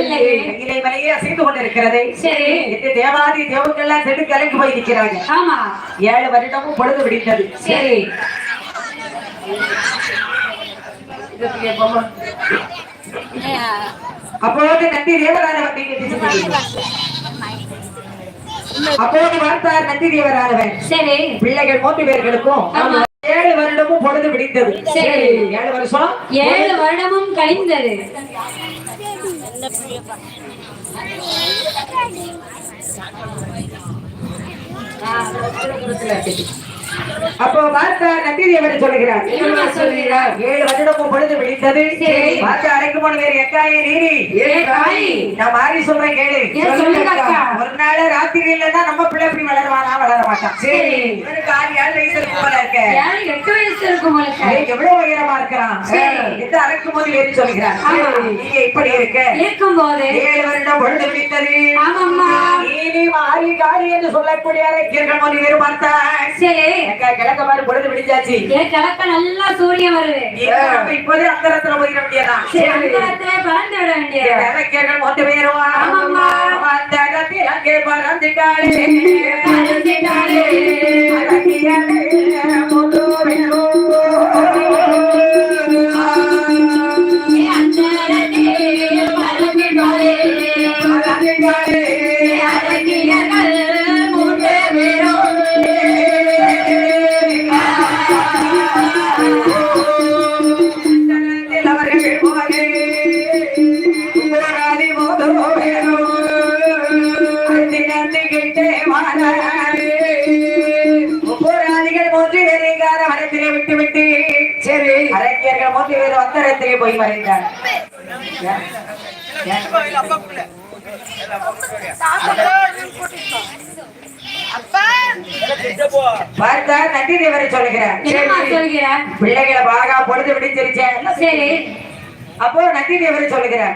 காணவில்லையே. கையிலே மலையே அசைந்து கொண்டிருக்கிறது. சரி. இந்த தேவாதி தேவர்கள்லாம் சென்று கலங்கி போய் நிற்கிறாங்க ஆமா. ஏழு வருடமும் பொழுது விடிந்தது. சரி. அப்போது நந்தி தேவரானவர். அப்போது பார்த்தார் நந்தி தேவரானவர். சரி. பிள்ளைகள் மூன்று பேர்களுக்கும் ஆமா. ஏழு வருடமும் பொழுது விடிந்தது. சரி. ஏழு வருஷம்? ஏழு வருடமும் கழிந்தது. அப்போ பார்த்தார் நந்தி தேவர் சொல்லுகிறார் என்ன சொல்கிறார்? ஏழு வருடமும் பொழுது விடிந்தது சரி. பார்த்து அரைக்கு போன வேறு எக்காயே நீரி. நான் மாறி சொல்றேன் கேளு. ஒரு நாள் ராத்திரி இல்லைன்னா நம்ம பிள்ளை எப்படி வளருவானா வளர மாட்டான் சரி. இவனுக்கு ஆறு ஏழு வயசு இருக்கும் போல இருக்க? ஏழு எட்டு வயசு இருக்கும் உங்களுக்கு ஏய், எவ்வளவு உயரமா இருக்கிறான். இந்த அரைக்கும் போது ஆமா. நீங்க இப்படி இருக்க. இருக்கும் போது. ஏழு வருடம் பொழுது விடித்தது ஆமாம்மா. நீதி மாறி காளி என்று சொல்லக்கூடிய அரைக்கியர்கள் போது வேறு பார்த்தாய் சரி. கிழக்க மாதிரி பொழுது என் கிழக்க நல்லா சூரியன் வருது. இப்போதே அந்தரத்துல போயிட வேண்டியதான் அந்த இடத்துல பறந்து விட வேண்டியது. இலக்கியர்கள் மொத்த பேருவா ஆமாம்மா. அந்த இடத்தில் அங்கே பறந்துட்டாளே பறந்துட்டாளே. அழகியலே முழு போய் மறைந்தார்? பார்த்தார் நன்றி தேவரை சொல்லுகிறார் பிள்ளைகளை பாகா பொழுது விடிஞ்சிருச்சேன் சரி. அப்போ நந்தி தேவரை சொல்லுகிறார்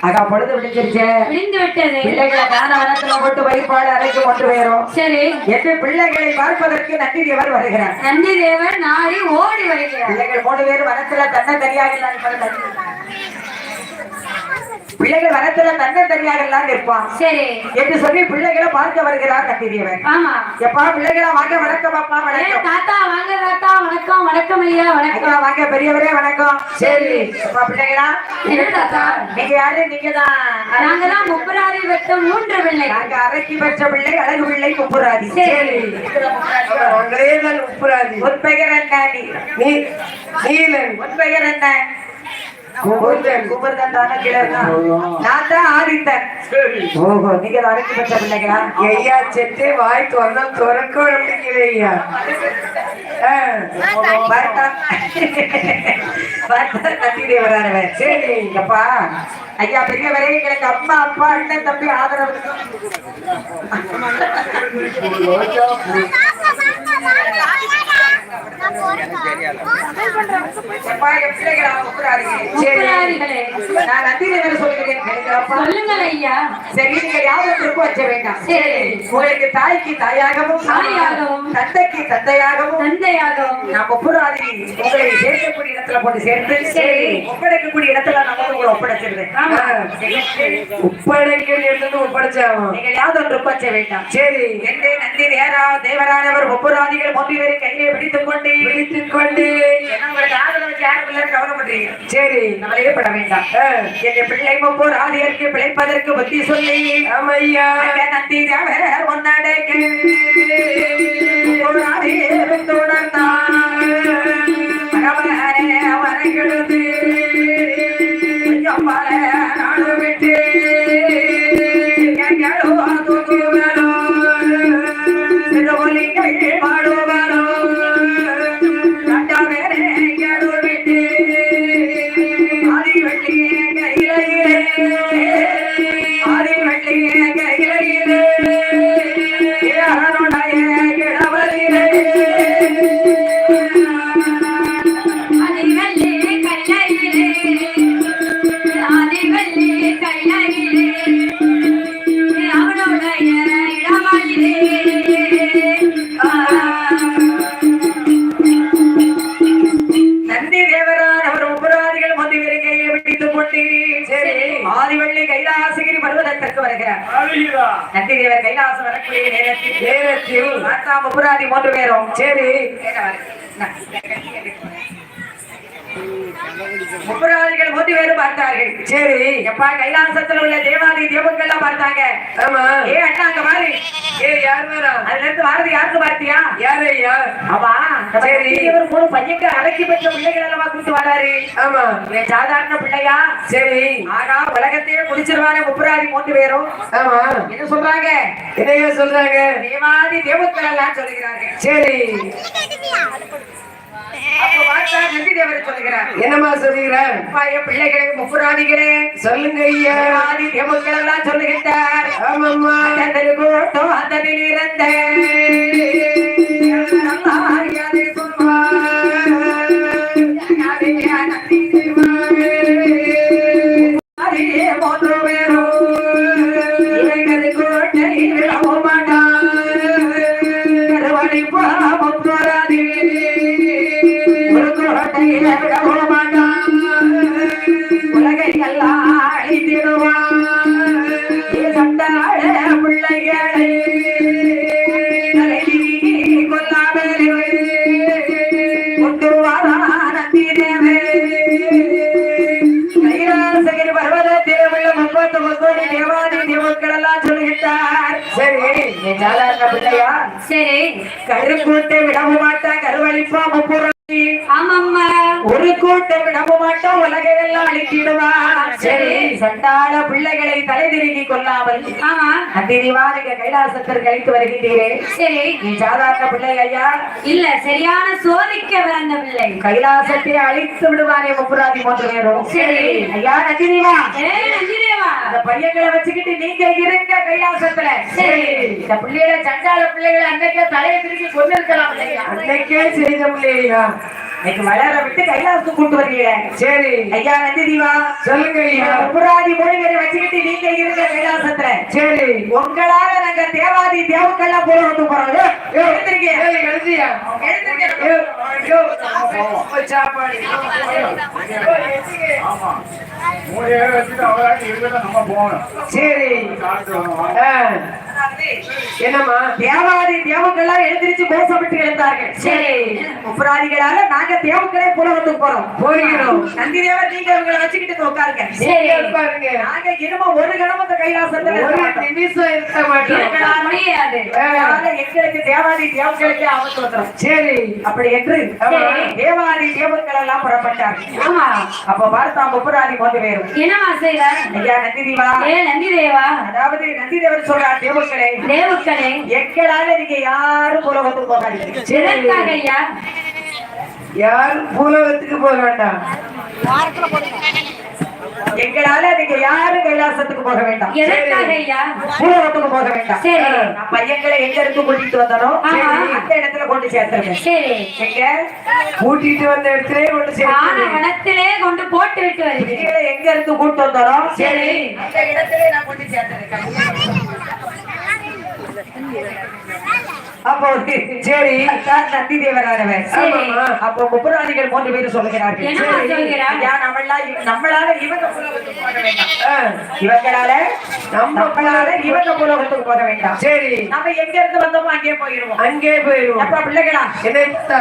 அக்கா பொழுது விடிஞ்சிருச்சேன் விழுந்து விட்டது. பிள்ளைகளை காண வனத்துல போட்டு வைப்பாடு அறைக்கு கொண்டு போயிரும். சரி. என்று பிள்ளைகளை பார்ப்பதற்கு நந்தி தேவர் வருகிறார். நந்தி தேவர் நாடி ஓடி வருகிறார். பிள்ளைகள் மூணு பேர் வனத்துல தன்னை தனியாக பிள்ளைகள் வனத்துல தன்னை தனியாக எல்லாம் நிற்பான் சரி. என்று சொல்லி பிள்ளைகளை பார்க்க வருகிறார் தேவர் ஆமா. எப்பா பிள்ளைகளா வாங்க வணக்கம் அப்பா வணக்கம். தாத்தா வாங்க தாத்தா வணக்கம் வணக்கம் ஐயா வணக்கம். வாங்க பெரியவரே வணக்கம். சரி. அப்பா பிள்ளைகளா? என்ன தாத்தா? நீங்க யாரு? நீங்க தான். நாங்க தான் முப்பராதி வெட்டம் மூன்று பிள்ளை. நாங்க அரைக்கி பெற்ற பிள்ளை அழகு பிள்ளை முப்புராதி. சரி. உப்புராதி உன் பெயர் என்ன நீ? நீ நீலன். உன் பெயர் என்ன? குபர்தன் தானே கிழக்கா நான் தான் ஆதித்தன் ஓஹோ நீங்க அரைக்கி பெற்ற பிள்ளைகளா ஐயா செத்து வாய் திறந்தா திறக்க முடியலையா பார்த்தா பார்த்தா நந்தி தேவரானவர் சரி அப்பா ஐயா பெரியவரே எங்களுக்கு அம்மா அப்பா அண்ணன் தம்பி ஆதரவு உங்களுக்கு தாய்க்கு தாயாகவும் தாயாகவும், தந்தைக்கு தந்தையாகவும் தந்தையாகவும். நான் முப்புராதி உங்களை சேர்க்கக்கூடிய இடத்துல போட்டு சேர்த்து சரி. ஒப்படைக்கக்கூடிய இடத்துல நான் உங்களை ஒப்படைச்சிருந்தேன் ஆமா. உப்படைக்கல் எடுத்து ஒப்படைச்சாகும் நீங்கள் யாதொன்றும் வச்ச வேண்டாம். சரி. என்றே நந்தி தேரா தேவரானவர் முப்புராதிகள் மூன்று பேரை கையிலே பிடித்துக் கொண்டு பிடித்துக் கொண்டு சரி கவலையே பட வேண்டாம். என் பிள்ளை முப்போர் ஆதியருக்கு பிழைப்பதற்கு புத்தி சொல்லி. அங்க நந்தி ஒன்னடைக்கு. தொடர்ந்தான் மூன்று பேரும் சரி. முப்புராதிகள் மூன்று பேரும் பார்த்தார்கள். சரி. எப்பா கைலாசத்தில் உள்ள எல்லாம் பார்த்தாங்க. ஆமா. ஏ அண்ணா அங்க பாரு. ஏ யார் அதுல இருந்து வாரது யாருக்கு பார்த்தியா? யார் ஐயா ஆமா சரி. இவர் மூணு பையங்க அடக்கி பெற்ற பிள்ளைகள் எல்லாம் கூட்டு வராரு. ஆமா. இவன் சாதாரண பிள்ளையா? சரி. ஆகா உலகத்தையே குடிச்சிருவானே முப்புராதி மூன்று பேரும். ஆமா. என்ன சொல்றாங்க? என்னையா சொல்றாங்க? தேவாதி தேவக்கள் எல்லாம் சொல்லுகிறார்கள் சரி. தேவர் சொல்லுகிறார். பிள்ளைகளே முப்புராதிகளே சொல்லுங்க ஐயா. தேவக்கள் எல்லாம் சொல்லுகின்றார். ஆமாம்மா. அதனில் இருந்த மூன்று பேரும். கருக்கூட்டை விடவும் மாட்டா கருவழிப்பா முப்புறாதி ஆமாம்மா. ஒரு கூட்டை விடவும் மாட்டா உலகையெல்லாம் அழித்திடுவா. சரி. சண்டாள பிள்ளைகளை தலை திருகி கொள்ளாமல் ஆமா. அத்திரிவா நீங்க கைலாசத்திற்கு அழைத்து வருகின்றீரே. சரி. நீ சாதாரண பிள்ளை ஐயா. இல்ல சரியான சோதிக்க பிறந்த பிள்ளை. கைலாசத்தை அழித்து விடுவானே முப்புராதி பேரும். சரி. ஐயா நந்தினிவா ஏ நந்திதேவா அந்த பையங்களை வச்சுக்கிட்டு நீங்க இருங்க கைலாசத்துல. இந்த பிள்ளைகளை சண்டாள பிள்ளைகளை அன்னைக்கே தலையை திருக்கி கொண்டு இருக்கலாம் அன்னைக்கே செய்த பிள்ளையா இன்னைக்கு வளர விட்டு கைலாசத்துக்கு கூட்டு வருவீங்க சரி. ஐயா நந்தினிவா சொல்லுங்க ஐயா. முப்புராதி மொழிகளை வச்சுக்கிட்டு நீங்க இருங்க கைலாசத்துல. சரி. உங்களால நாங்க தேவாதி தேவக்கெல்லாம் போல வந்து போறோம். ஏய், எடுத்திருக்கீங்க ஏய், எழுதியா எடுத்திருக்கீங்க ஐயோ, ஐயோ, அப்ப சாப்பாடு சரி. என்னம்மா? தேவாதி தேவக்கெல்லாம் எழுந்திருச்சு கோஷமிட்டு எழுந்தார்கள். சரி. முப்பராதிகளால நாங்க தேவக்களே புலவத்துக்கு போறோம். போகிறோம். நந்தி தேவர் நீங்க உங்களை வச்சுக்கிட்டு உட்காருங்க. சரி நாங்க இரும ஒரு கிழமை இந்த கைலாசத்துல ஒரு. நிமிஷம் இருக்க மாட்டோம். எங்களுக்கு தேவாதி தேவர்களுக்கு ஆபத்து வந்துடும் சரி. அப்படி என்று. தேவாதி தேவர்கள் எல்லாம் புறப்பட்டார்கள் ஆமா. அப்ப பார்த்தா முப்பராதி மூன்று பேரும் என்னமா ஐயா நந்தி தீவா ஏ நந்திதேவா? அதாவது நந்தி தேவர் சொல்றார் தேவுக்களே எங்களால நீங்க யாரும் புலவத்துக்கு போகாதீங்க எதற்காக ஐயா யாரும் பூலகத்துக்கு போக வேண்டாம்? எங்களால நீங்க யாரும் கைலாசத்துக்கு போக வேண்டாம்? பூலோகத்துக்கு போக வேண்டாம். சரி. நான் பையன்களை எங்க இருந்து கூட்டிட்டு வந்தானோ ஆமா. அந்த இடத்துல கொண்டு சேர்த்துருங்க. சரி. எங்க? கூட்டிட்டு வந்த இடத்திலே கொண்டு சேர்த்து வனத்திலே கொண்டு போட்டு விட்டு பையன்களை எங்க இருந்து கூட்டு வந்தானோ சரி. அந்த இடத்துல நான் கொண்டு சேர்த்துருக்கேன் দিয়ে அப்போ சரி தான் நந்தி தேவரானவர். சரி. அப்போ முப்பராதிகள் மூன்று பேர் சொல்லுகிறார்கள். சரி. நம்மளால நம்மளால இவங்க புலகத்துக்கு போக வேண்டாம். இவங்களால நம்ம நம்மளால இவங்க புலகத்துக்கு போக வேண்டாம். சரி. நம்ம எங்க இருந்து வந்தோமோ அங்கேயே போயிருவோம். அங்கே போயிருவோம். அப்பா பிள்ளைகளா? என்ன என்ன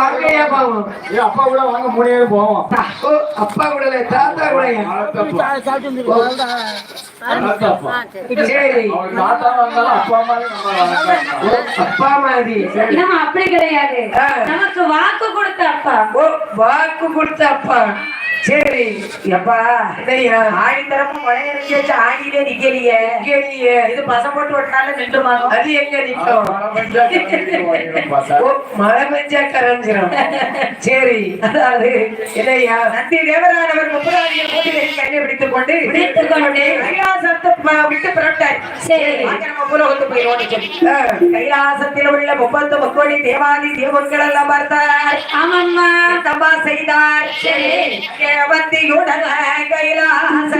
வாங்கையா பாவம். அப்பா கூட வாங்க போவோம். ஓ அப்பா கூட இல்ல, தாத்தா கூட சரி. அவர் தாத்தா வந்தாலும் அப்பா மாதிரி நம்ம வளர்க்கலாம். ஓ, அப்பா மாதிரி. நம்ம அப்படி கிடையாது. நமக்கு வாக்கு கொடுத்த அப்பா வாக்கு கொடுத்த அப்பா சரி எப்பா? என்னய்யா? ஆணி தரமும் மழை இறங்கியாச்சு ஆணிலே நிக்கலையே. கேளியே இது பசம் போட்டு விட்டாலும் நின்றுமானோ அது எங்க மழை பெஞ்சா கரைஞ்சிரும் சரி அதாவது என்னய்யா? நந்தி தேவரானவர் முப்பதாயிரம் பிடித்துக் கொண்டு பிடித்துக் கொண்டு கைலாசத்தை ப- விட்டு புறப்பட்டார். சரி. நம்ம புலகத்து கைலாசத்தில் உள்ள முப்பத்து முக்கோடி தேவாதி தேவர்கள் எல்லாம் பார்த்தார். ஆமாம்மா. தபா செய்தார். சரி. கேவந்தியுடன் கைலாச கைலாச.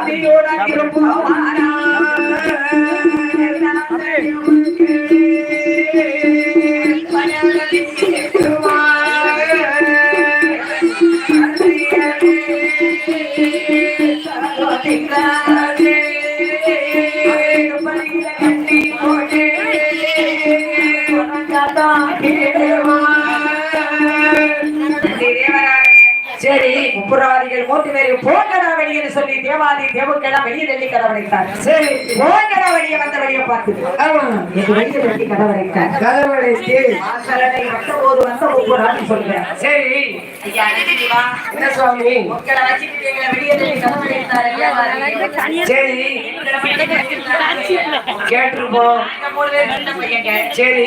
நம்பியோட திருப்புவாரா தேவாதி தேவக்கெல்லாம் வெளியே சரி. போங்கடா வந்த பார்த்து. வாசலனை வந்த போது வந்த முப்புராதி சொல்கிறேன் சரி. என்ன சுவாமி? வெளியே. சரி. கேட்டிருப்போம். சரி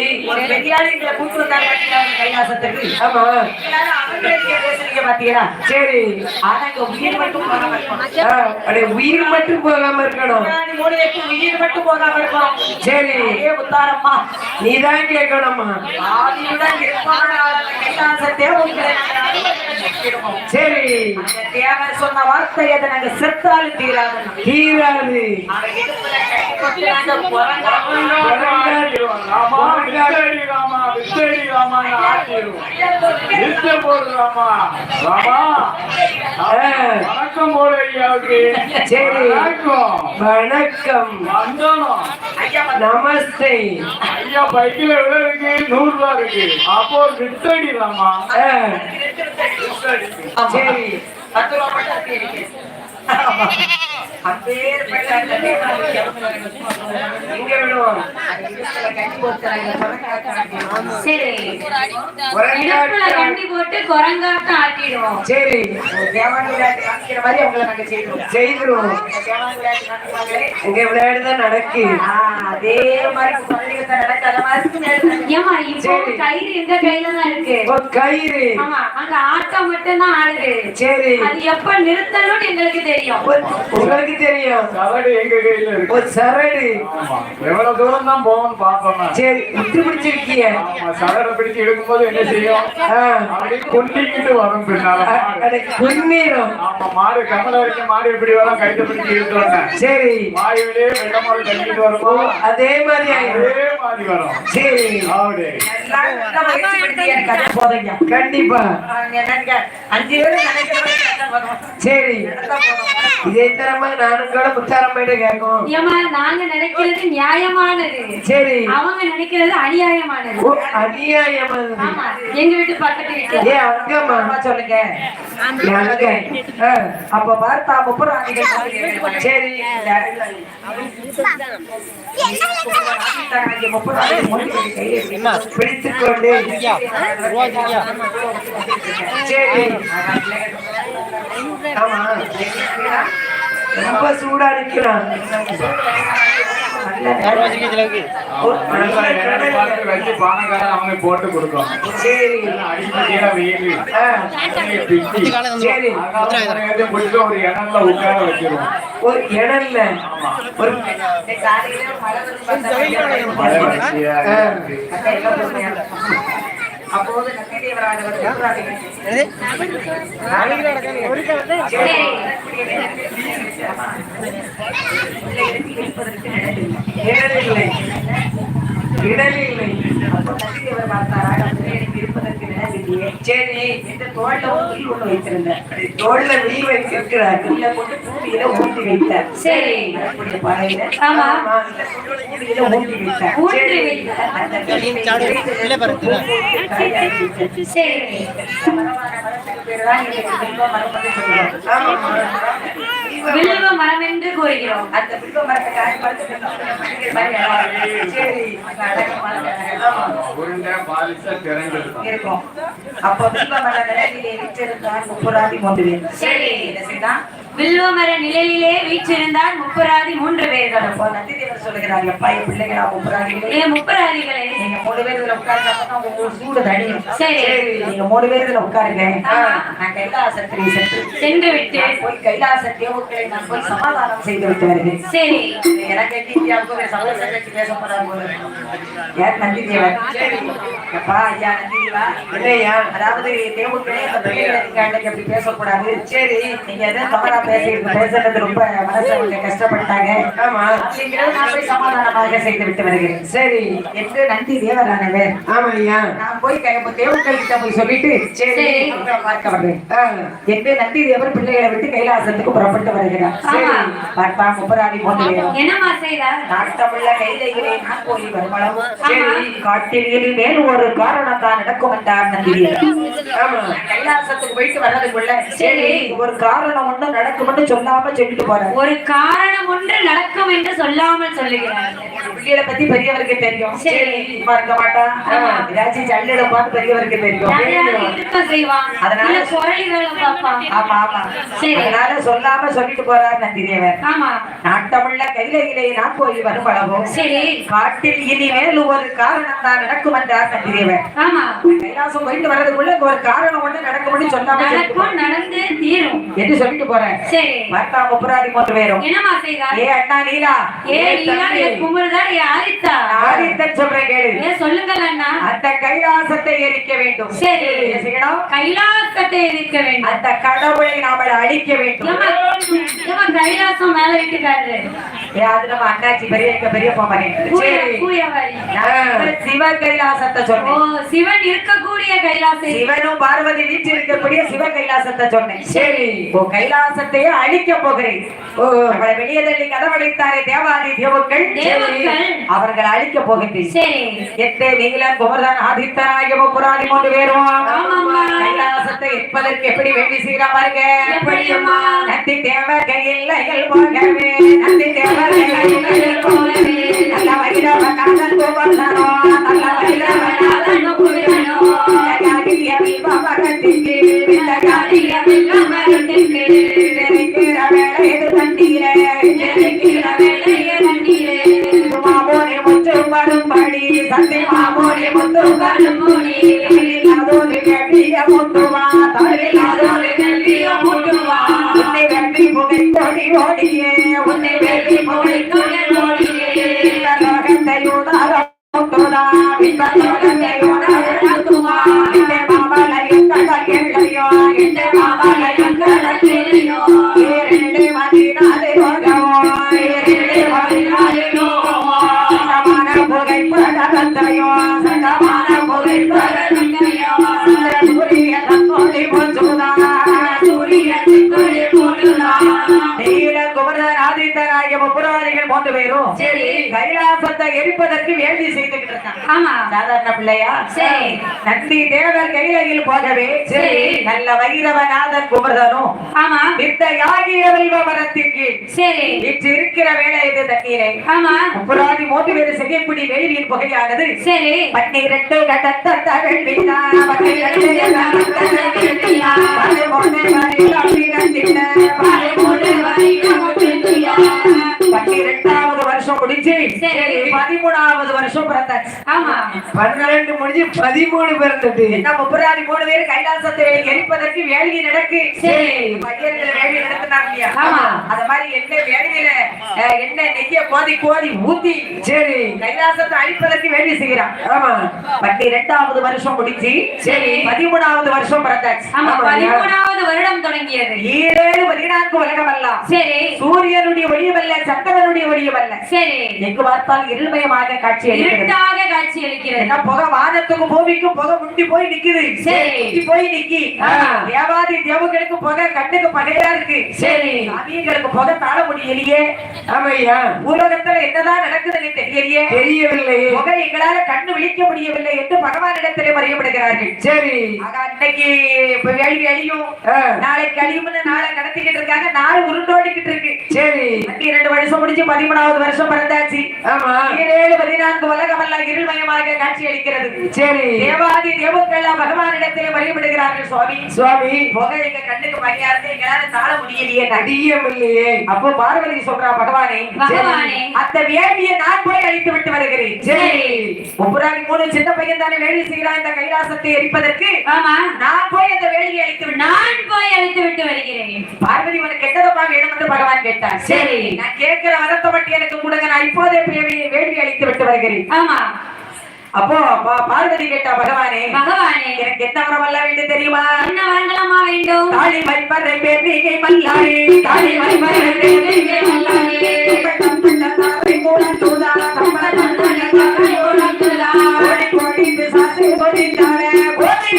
கைலாசத்துக்கு. ஆமா பாத்தீங்களா? சரி உயிர் மட்டும் உயிர் மட்டும் போகாம இருக்கணும் உயிர் மட்டும் போகாம இருக்கணும். சரி முத்தாரம்மா, நீதான் கேட்கணுமா ஆதியுடன் இருப்பான அந்த கைலாசத்தே உங்களை நாங்க அனுமதிச்சிடுவோம். சரி தேவர் சொன்ன வார்த்தை அதை நாங்க செத்தாலும் தீராதுன்னு. தீராது வணக்கம் போடு ஐயாவுக்கு சரி. வணக்கம் ஐயா நமஸ்தே ஐயா பைக்கில் எவ்வளவு இருக்கு நூறு ரூபா இருக்கு அப்போ வித்தடி ராமா சரி பத்து அப்பேற்பட்ட எங்க விடுவோம். சரி. கண்டி போட்டு ஆட்டிடுவோம் சரி. மாதிரி அவங்களை நாங்க செய்திருவோம். இங்க விளையாடுதான் நடக்கு? ஆ, அதே மாதிரி குழந்தைகிட்ட நடக்காத மாதிரி விளையாடுறாங்க. ஏமா இப்போ சரி. கயிறு எங்க கையில தான் இருக்கு? கயிறு. ஆமா அங்க ஆட்டம் மட்டும் தான் ஆடுது. சரி. அது எப்ப நிறுத்தணும்னு எங்களுக்கு தெரியும். ஒரு- உங்களுக்கு தெரியும். சரடு எங்க கையில இருக்கு? ஒரு சரடு. ஆமா. எவ்வளவு தூரம் தான் போகணும்னு பார்த்தோம்னா. சரி விட்டு பிடிச்சிருக்கிய. ஆமா சரடை பிடிச்சு இழுக்கும்போது என்ன செய்யும்? கொண்டிக்கிட்டு வரும் பின்னால குன்னீரம் ஆமா மாடு கமல வரைக்கும் மாடு எப்படி வரும் கைத்தை பிடிச்சு இழுத்தோன்னே சரி. வாயுவிலே வெள்ள மாடு தள்ளிட்டு வருமோ? அதே மாதிரி அதே மாதிரி வரும். சரி. அப்படி எனக்கு. கண்டிப்பா. அஞ்சு பேரும். சரி. இதே தரமா நானும் கூட முத்தாரம்மையிட்ட கேட்கும். ஏமா நாங்க நினைக்கிறது நியாயமானது. சரி. அவங்க நினைக்கிறது அநியாயமானது. ஓ, அநியாயமானது. எங்க வீட்டு பக்கத்து வீட்டுல ஏ அங்கம்மா அம்மா சொல்லுங்க அப்ப பார்த்தா முப்புராதிகள் மாதிரி சரி சரி. ஆமா. ரொம்ப சூடா நிக்கிறான் அவங்க போட்டு கொடுக்கும் சரி ஒரு இடம்ல உட்கார வச்சிருவோம் ஒரு இடம்ல ஒரு மழை வச்சியா அப்போது நக்கடியவரானவர் முப்புராதிகள் சரி இடல் இல்லை இடல் இல்லை அப்போ நக்கடியவர் பார்த்தாரா இருப்பதற்கு நினைவில்லையே சரி இந்த தோல்ல ஒரு புல் ஒண்ணு வைத்திருந்தேன் தோல்ல வில் வைத்திருக்கிறார் புல்ல போட்டு பூமியில ஊட்டி வைத்தார். சரி. அப்படி பாறையில ஆமா. பூமியில ஊட்டி வைத்தார். ஊற்றி வைத்த அந்த கல்லினை வைத்து சரி. ஆமா வில்வ மரம் என்று கூறுகிறோம். அந்த பில்வ மரத்தை இருக்கும். அப்போ பில்வ மர நிலையிலே வீற்றிருந்தார் முப்புராதி மூன்று பேர் சரி. வில்வமர நிழலிலே வீற்றிருந்தார் முப்பராதி மூன்று பேர்களும் அப்போ என் பிள்ளைகளா முப்பராதிகளே. ஏ முப்பராதிகளே. நீங்க மூணு பேர் இதுல உட்கார்ந்தா உங்க சூடு தடியும் சரி. நீங்க மூணு பேர் இதுல உட்காருங்க. நான் கைலாசத்திரி சென்று சென்று விட்டு. போய் கைலாச தேவர்களை நான் போய் சமாதானம் செய்து விட்டு வருகிறேன் சரி. எனக்கு இந்தியாவுக்கு சமரச கட்சி பேச இருக்கு. யார் நந்தி தேவர் எப்பா ஐயா நந்தி தேவா இல்லையா? அதாவது தேவர்களே அந்த பிள்ளைகளை நீங்க அன்னைக்கு அப்படி பேசக்கூடாது. சரி. நீங்க எதை தவறா பேசுறது ரொம்ப மனசு அவங்க கஷ்டப்பட்டாங்க ஆமா. சமாதானமாக செய்து விட்டு வருகிறேன். சரி. என்று நந்தி தேவரானவர் ஆமா ஐயா. நான் போய் தேவர்கள் கிட்ட போய் சொல்லிட்டு சரி. சரி. பார்க்க வர்றேன். ஆ, என்று நந்தி தேவர் பிள்ளைகளை விட்டு கைலாசத்துக்கு புறப்பட்டு வருகிறார். ஆமா. பார்த்தா முப்பராணி போட்டு செய்தார்? நாட்டமுள்ள நான் போய் வருமளவு ஆமா. காட்டில் இனிமேல் ஒரு காரணம் தான் நடக்கும் என்றார் நந்தி ஆமா. கைலாசத்துக்கு போயிட்டு வர்றதுக்குள்ள சரி. ஒரு காரணம் ஒண்ணு நடக்கும் சொல்லாம சொல்லிட்டு போறாரு. ஒரு காரணம் ஒன்று நடக்கும் என்று சொல்லாமல் சொல்லுகிறார் பிள்ளைகளை பத்தி பெரியவருக்கு தெரியும். சரி. சும்மா இருக்க மாட்டான் ஆமா. ஏதாச்சும் பார்த்து பெரியவருக்கு தெரியும். அதனால- ஆமா ஆமா. சொல்லாம சொல்லிட்டு போறார் நந்திதேவர் நாட்டமுள்ள கைலையிலே நான் போய் வரும் சரி. காட்டில் இனிமேல் ஒரு காரணம் தான் நடக்கும் என்றார் நந்திதேவர் ஆமா. கைலாசம் போயிட்டு வர்றதுக்குள்ள ஒரு காரணம் ஒண்ணு நடக்கும்னு சொல்லாம. நடந்து தீரும். என்று சொல்லிட்டு போறேன் சரி. வார்த்தா முப்பராதி மூன்று பேரும் ஏ அண்ணா நீலா ஏ நீலா ஏ ஆதித்தா. ஆதித்தன் சொல்றேன் கேளு. ஏ சொல்லுங்கள் அண்ணா. அந்த கைலாசத்தை எரிக்க வேண்டும். சரி. செய்யணும்? கைலாசத்தை எதிர்க்க வேண்டும். அந்த கடவுளை நாம அழிக்க வேண்டும். கைலாசம் மேல வீட்டுக்காரரு. அது நம்ம அண்ணாச்சி பெரிய எங்க பெரிய நான் சிவ கைலாசத்தை சொன்னேன். சிவன் இருக்கக்கூடிய கைலாசம். சிவனும் பார்வதி வீட்டில் இருக்கக்கூடிய சிவ கைலாசத்தை சொன்னேன். சரி. ஓ கைலாசத்தையே அழிக்க போகிறேன். நம்மளை வெளியே தள்ளி கதவடைத்தாரே தேவாதி தேவக்கள். அவர்கள் அழிக்க போகின்றேன். சரி. எத்தே நீலன் குமரன் ஆதித்தனாகிய முப்புராணி கொண்டு ஆமாம்மா. கைலாசத்தை எரிப்பதற்கு எப்படி வேண்டி செய்யறா பாருங்க? நந்தி தேவர் கையில் போகவே நந்தி தேவர் கையில் போகவே நல்ல வைரவ காதல் குமரனோ நல்ல மாமோனி முத்து வரும்படி சந்தி மாமோனி முத்து வரும்படி எரிப்பதற்கு வேண்டி செய்துகிட்டு இருக்காங்க. ஆமா. சாதாரண பிள்ளையா? சரி. நந்தி தேவர் கைலையில் போகவே சரி. நல்ல வைரவநாதன் குமரனும் ஆமா. வித்தையாகிய வில்வமரத்திற்கு சரி. இன்று இருக்கிற வேலை இது தண்ணீரை. ஆமா. முப்புராணி மூன்று பேர் செய்யக்கூடிய வேள்வியின் புகையானது. சரி. பன்னிரண்டு கடத்த தகழ்வினா பன்னிரெண்டாவது வருஷம் முடிஞ்சு. சரி. பதிமூணாவது வருஷம் பிறந்தாச்சு. ஆமா. பன்னிரண்டு முடிஞ்சு பதிமூணு பிறந்தது. என்ன முப்பராணி மூணு பேர் கைலாசத்தை எரிப்பதற்கு வேள்வி நடக்கு. சரி. பையன்கள் வேள்வி நடத்தினாங்க இல்லையா? ஆமா. அத மாதிரி என்ன வேள்வியில அஹ், என்ன நெய்ய கோதி கோதி ஊத்தி சரி. கைலாசத்தை அழிப்பதற்கு வேள்வி செய்கிறான். ஆமா. பன்னிரெண்டாவது வருஷம் முடிச்சு சரி. பதிமூணாவது வருஷம் பிறந்தாச்சு. ஆமா பதிமூணாவது வருடம் தொடங்கியது. ஈரேழு பதினான்கு உலகம் அல்ல சரி. சூரியனுடைய ஒளியமல்ல சந்திரனுடைய ஒளியமல்ல. சரி. எங்கு பார்த்தால் இருள்மயமாக காட்சி இருட்டாக காட்சி அளிக்கிறது. புகை வானத்துக்கும் பூமிக்கும் புகை முட்டி போய் நிக்குது. சரி. போய் நிக்கி. தேவாதி தேவங்களுக்கு புகை கண்ணுக்கு பகையா இருக்கு. சரி. சாமியங்களுக்கு புகை தாழ முடியலையே. ஆமையா. உலகத்துல என்னதான் நடக்குதுன்னு தெரியலையே. தெரியவில்லையே புகை எங்களால கண்ணு விழிக்க முடியவில்லை என்று பகவானிடத்திலே மறியப்படுகிறார்கள். சரி. அன்னைக்கு வேள்வி அழியும். நாளைக்கு அழியும்னு நாளை கடத்திக்கிட்டு இருக்காங்க நாள் உருண்டோடிக்கிட்டு இருக்கு. சரி. பன்னிரண்டு வருஷம் முடிஞ்சு பதிமூணாவது வருஷம் பிறந்தாச்சு. ஆமா. ஏழு பதினான்கு உலகமெல்லாம் இருள்மயமாக காட்சி அளிக்கிறது. சரி. தேவாதி தேவர்கள் பகவானிடத்திலே வழிபடுகிறார்கள் சுவாமி. சுவாமி. புகை எங்க கண்ணுக்கு இருக்கு எங்களால தாழ முடியலையே. நடி அடியமில்லையே அப்போ பார்வதி சொல்றா பகவானே பகவானே. அந்த வேள்வியை நான் போய் அழித்து விட்டு வருகிறேன். சரி. முப்புராணி மூணு சின்ன பையன் தானே வேள்வி செய்கிறான் இந்த கைலாசத்தை எரிப்பதற்கு. ஆமா. நான் போய் அந்த வேள்வியை அழித்து நான் போய் அழைத்து விட்டு வருகிறேன். பார்வதி உனக்கு கெட்டதப்பா வேணும் என்று பகவான் கேட்டார். சரி. நான் கேட்கிற வரத்தை மட்டும் எனக்கு கொடுங்க நான் இப்போதே வேள்வி வேள்வி அழித்து விட்டு வருகிறேன். ஆமா. அப்போ பார்வதி கேட்டா பகவானே பகவானே. எனக்கு என்ன வரம் அல்ல வேண்டும் தெரியுமா? என்ன வரங்களமா வேண்டும்? தாலி மறிப்பறை பேரிகை மல்லாரி தாலி மறிப்பறை பேரிகை மல்லாரி தூதா தம்பட்டம் பிள்ளத்தாரை மூலம் தூதா கோடி கோடி கொடித்தாரே கோடி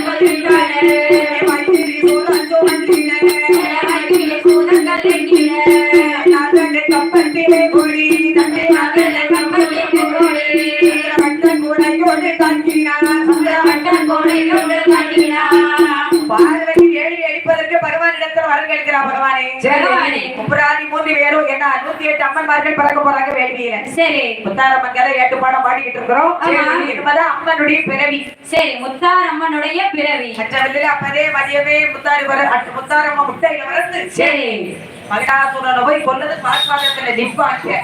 கோடி அம்மன்மார்கள் பிறக்க போறாங்க வேள்வியில. சரி. முத்தாரம்மன் கதை ஏட்டு பாடம் பாடிக்கிட்டு இருக்கிறோம். என்பதான் அம்மனுடைய பிறவி. சரி முத்தாரம்மனுடைய பிறவி. மற்றவர்கள் அப்பதே மதியமே முத்தாரி முத்தாரம்மா முட்டையில வளர்ந்து சரி. மகிழாசுரனை போய் கொல்லது பாட்பாதத்துல நிற்பாங்க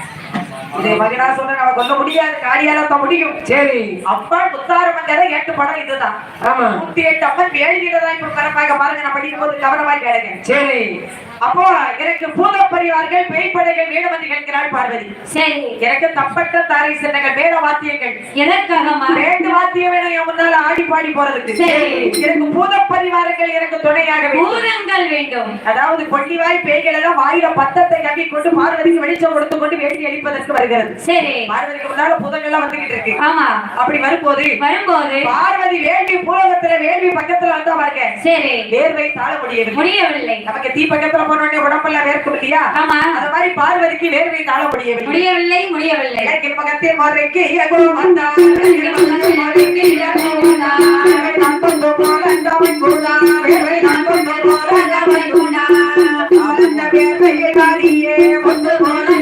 இதை மகிழாசுரன் அவ கொல்ல முடியாது காரியால தான் முடியும். சரி. அப்பா முத்தாரம்மன் கதை ஏட்டு படம் இதுதான். ஆமா. நூத்தி எட்டு வேள்வியில தான் இப்ப பிறப்பாங்க பாருங்க நான் படிக்கும் போது கவனமா கேளுங்க. சரி. அப்போ எனக்கு பூத பரிவார்கள் பேய்ப்படைகள் வேணும் என்று கேட்கிறாள் பார்வதி. சரி. எனக்கு தப்பட்ட தாரை சின்னங்கள் வேத வாத்தியங்கள். எதற்காகமா வேண்டு வாத்தியம் வேணும் என் முன்னால ஆடி பாடி போறதுக்கு. சரி. எனக்கு பூத பரிவாரங்கள் எனக்கு துணையாக வேண்டும். பூதங்கள் வேண்டும். அதாவது கொண்டிவாய் பேய்கள் எல்லாம் வாயில பத்தத்தை கட்டி கொண்டு பார்வதிக்கு வெளிச்சம் கொடுத்து கொண்டு வேண்டி அளிப்பதற்கு வருகிறது. சரி. பார்வதிக்கு முன்னால பூதங்கள் எல்லாம் வந்துகிட்டு இருக்கு. ஆமா. அப்படி வரும்போது வரும்போது பார்வதி வேள்வி பூலகத்துல வேள்வி பக்கத்துல வந்தா பாருங்க. சரி. வேர்வை தாழ முடியவில்லை. முடியவில்லை. நமக்கு தீ பக்கத்துல போனோடனே உடம்பெல்லாம் வேர்க்கும் இல்லையா? ஆமா. அந்த மாதிரி பார்வதிக்கு வேர்வை தாழ முடியவில்லை. முடியவில்லை முடியவில்லை. எனக்கு பக்கத்தே மறைக்கு எகோ வந்தா மறைக்கு எகோ வந்தா நான் கொண்டு போகந்தவன் கூடா வேர்வை நான் கொண்டு போகந்தவன் கூடா ஆனந்த வேர்வையை காரியே கொண்டு போனே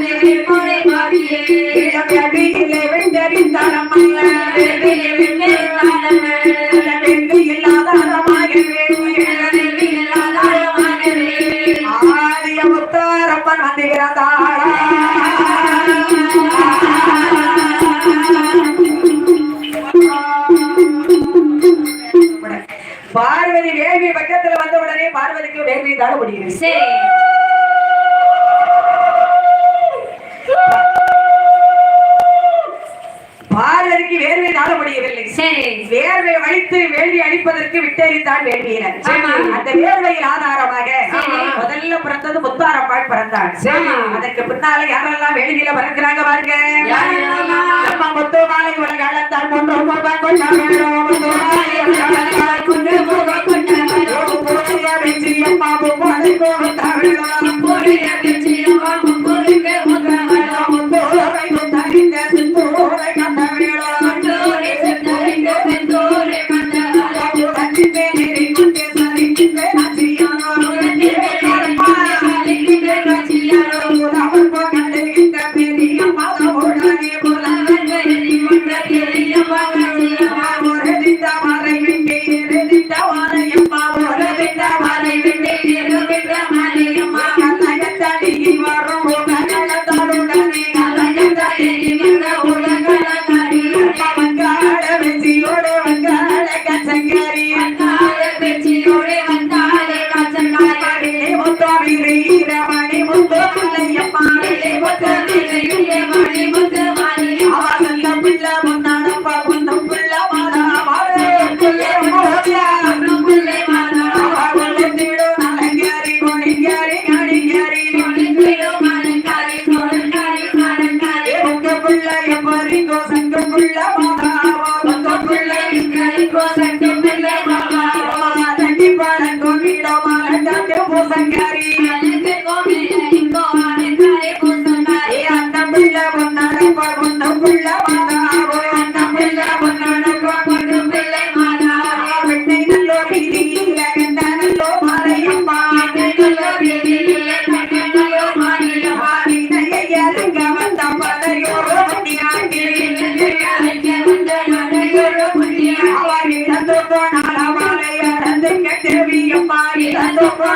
பார்வதி வேள்வி பக்கத்துல வந்த உடனே பார்வதிக்கு வேள்வி தாழ முடியுது சரி. வேர்வை வலித்து வேள்வி அழிப்பதற்கு விட்டறிந்தான் வேள்வியினர். அந்த வேர்வையில் ஆதாரமாக. முதல்ல பிறந்தது முத்தாரம்மாள் பிறந்தாள். அதற்கு பின்னால யாரெல்லாம் வேள்வியில பிறக்கிறாங்க பாருங்க முத்துமாலை உலகாலத்தான் கொண்டு போக கொண்டாடுறோம். புண்ணியா